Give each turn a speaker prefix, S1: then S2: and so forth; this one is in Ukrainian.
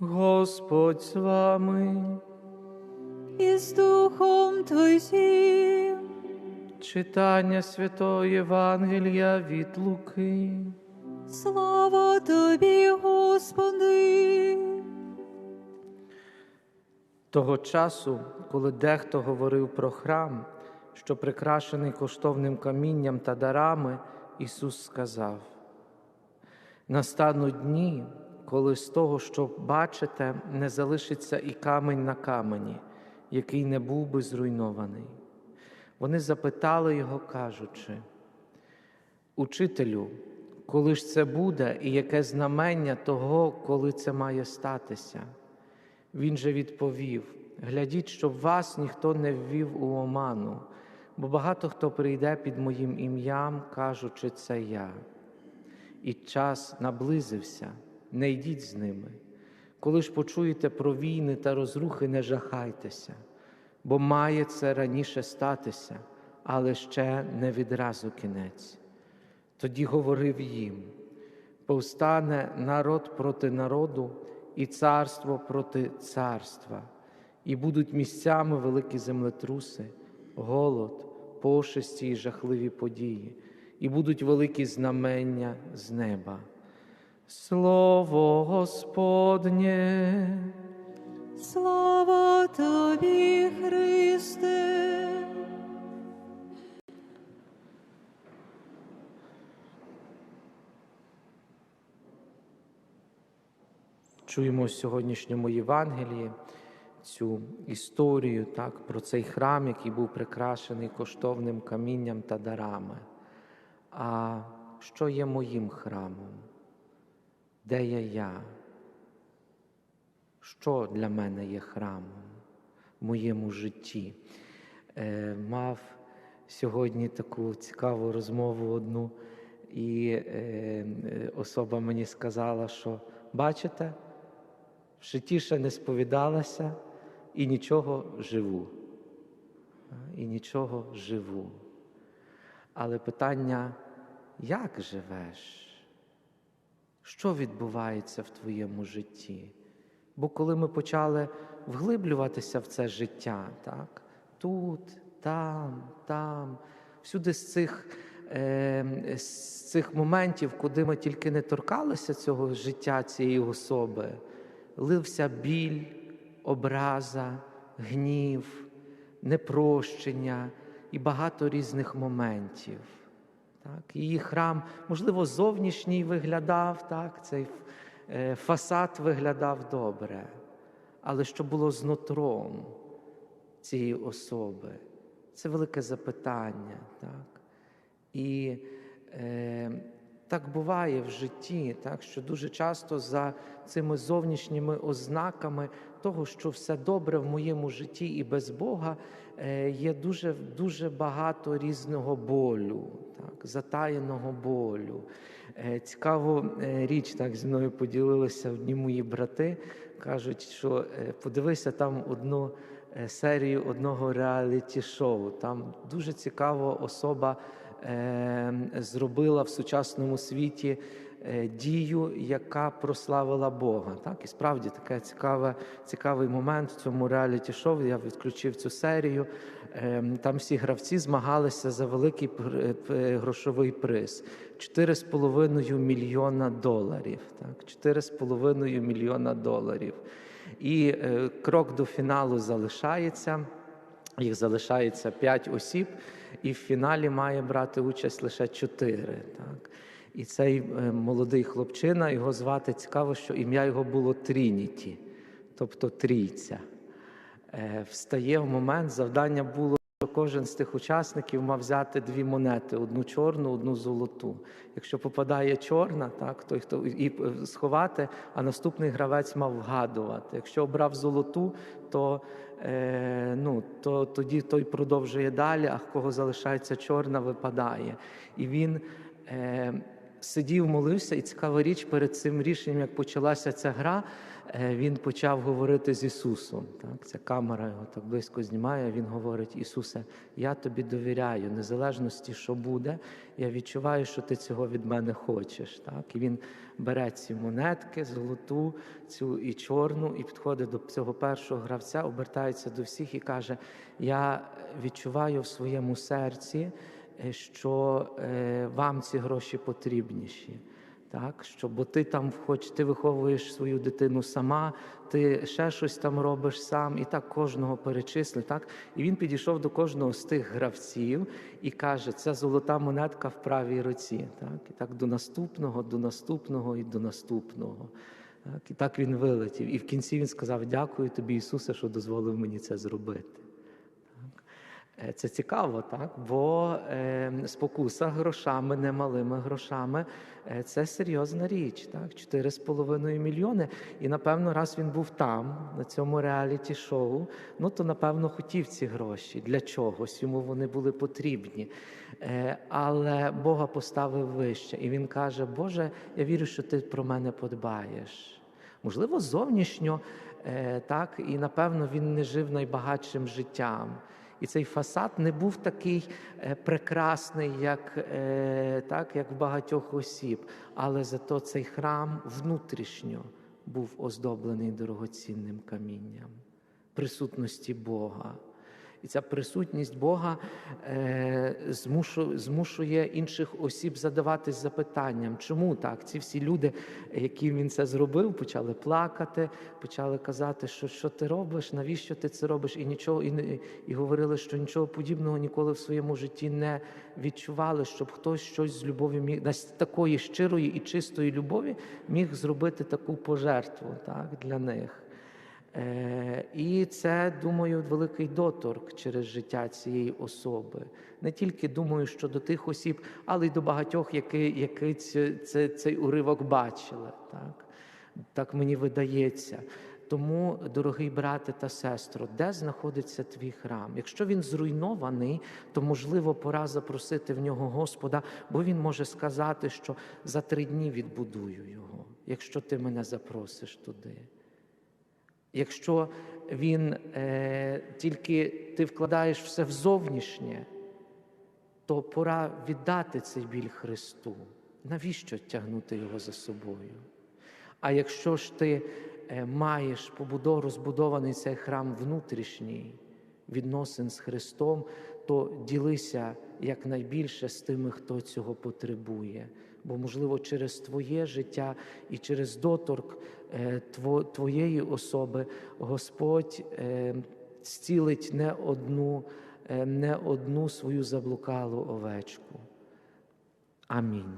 S1: Господь з вами.
S2: і з Духом Твоїм.
S1: Читання Святого Євангелія від Луки.
S2: Слава Тобі, Господи!
S1: Того часу, коли дехто говорив про храм, що прикрашений коштовним камінням та дарами, Ісус сказав: настануть дні, коли з того, що бачите, не залишиться і камень на камені, який не був би зруйнований. Вони запитали його, кажучи, Учителю, коли ж це буде, і яке знамення того, коли це має статися? Він же відповів: глядіть, щоб вас ніхто не ввів у оману, бо багато хто прийде під моїм ім'ям, кажучи, це я. І час наблизився, не йдіть з ними. Коли ж почуєте про війни та розрухи, не жахайтеся, бо має це раніше статися, але ще не відразу кінець. Тоді говорив їм: повстане народ проти народу і царство проти царства, і будуть місцями великі землетруси, голод, пошесті і жахливі події, і будуть великі знамення з неба. Слово Господнє.
S2: Слава Тобі, Христе!
S1: Чуємо в сьогоднішньому Євангелії цю історію так, про цей храм, який був прикрашений коштовним камінням та дарами. А що є моїм храмом? Де є я? Що для мене є храмом в моєму житті? Е, мав сьогодні таку цікаву розмову одну, і е, особа мені сказала, що бачите, в житті ще не сповідалася і нічого живу. І нічого живу. Але питання, як живеш? Що відбувається в твоєму житті? Бо коли ми почали вглиблюватися в це життя, так? тут, там, там, всюди з цих, е, з цих моментів, куди ми тільки не торкалися цього життя цієї особи, лився біль, образа, гнів, непрощення і багато різних моментів. Так? Її храм, можливо, зовнішній виглядав, так? цей е, фасад виглядав добре, але що було з нутром цієї особи? Це велике запитання. Так? І е, так буває в житті, так, що дуже часто за цими зовнішніми ознаками того, що все добре в моєму житті і без Бога, е, є дуже дуже багато різного болю, так, затаєного болю. Е, Цікаву е, річ так зі мною поділилися одні мої брати. Кажуть, що подивися там одну серію одного реаліті-шоу. Там дуже цікава особа зробила в сучасному світі е, дію, яка прославила Бога. Так? І справді такий цікаве, цікавий момент в цьому реаліті-шоу. Я відключив цю серію. Е, Там всі гравці змагалися за великий пр- е, грошовий приз 4,5 мільйона доларів. Так? 4,5 мільйона доларів. І е, крок до фіналу залишається. Їх залишається 5 осіб, і в фіналі має брати участь лише 4. Так? І цей е, молодий хлопчина, його звати цікаво, що ім'я його було Трініті, тобто трійця. Е, Встає в момент, завдання було, кожен з тих учасників мав взяти дві монети: одну чорну, одну золоту. Якщо попадає чорна, так, той, хто і е, сховати, а наступний гравець мав вгадувати. Якщо обрав золоту, то, е, ну, то тоді той продовжує далі, а в кого залишається чорна, випадає. І він е, сидів, молився, і цікава річ, перед цим рішенням, як почалася ця гра, е, він почав говорити з Ісусом. Так? Ця камера його так близько знімає. Він говорить: Ісусе, я тобі довіряю, незалежності, що буде, я відчуваю, що ти цього від мене хочеш. Так? І він бере ці монетки, золоту, цю і чорну, і підходить до цього першого гравця, обертається до всіх і каже: Я відчуваю в своєму серці, що е, вам ці гроші потрібніші. Так, що, бо ти там хоч ти виховуєш свою дитину сама, ти ще щось там робиш сам, і так кожного перечисли. Так? І він підійшов до кожного з тих гравців і каже: це золота монетка в правій руці. Так? І так до наступного, до наступного і до наступного. Так? І так він вилетів. І в кінці він сказав: Дякую тобі, Ісусе, що дозволив мені це зробити. Е, Це цікаво, так? Бо е, спокуса грошами, немалими грошами е, це серйозна річ. Так? 4,5 мільйони. І напевно, раз він був там, на цьому реаліті-шоу, ну то напевно хотів ці гроші для чогось. Йому вони були потрібні. Е, але Бога поставив вище. І він каже: Боже, я вірю, що ти про мене подбаєш. Можливо, зовнішньо, е, так, і напевно він не жив найбагатшим життям. І цей фасад не був такий е, прекрасний, як, е, так, як багатьох осіб, але зато цей храм внутрішньо був оздоблений дорогоцінним камінням, присутності Бога. І ця присутність Бога е, змушує, інших осіб задаватись запитанням, чому так? Ці всі люди, яким він це зробив, почали плакати, почали казати, що що ти робиш, навіщо ти це робиш, і нічого, і, і говорили, що нічого подібного ніколи в своєму житті не відчували, щоб хтось щось з любові міг такої щирої і чистої любові міг зробити таку пожертву так, для них. Е, І це, думаю, великий доторк через життя цієї особи. Не тільки думаю, що до тих осіб, але й до багатьох, які, які це, цей уривок бачили. Так? так мені видається. Тому, дорогий брате та сестро, де знаходиться твій храм? Якщо він зруйнований, то можливо пора запросити в нього Господа, бо він може сказати, що за три дні відбудую його, якщо ти мене запросиш туди. Якщо він е, тільки ти вкладаєш все в зовнішнє, то пора віддати цей біль Христу. Навіщо тягнути його за собою? А якщо ж ти е, маєш побудов, розбудований цей храм внутрішній відносин з Христом, то ділися якнайбільше з тими, хто цього потребує. Бо, можливо, через твоє життя і через доторк е, твоєї особи Господь е, зцілить не одну, е, не одну свою заблукалу овечку. Амінь.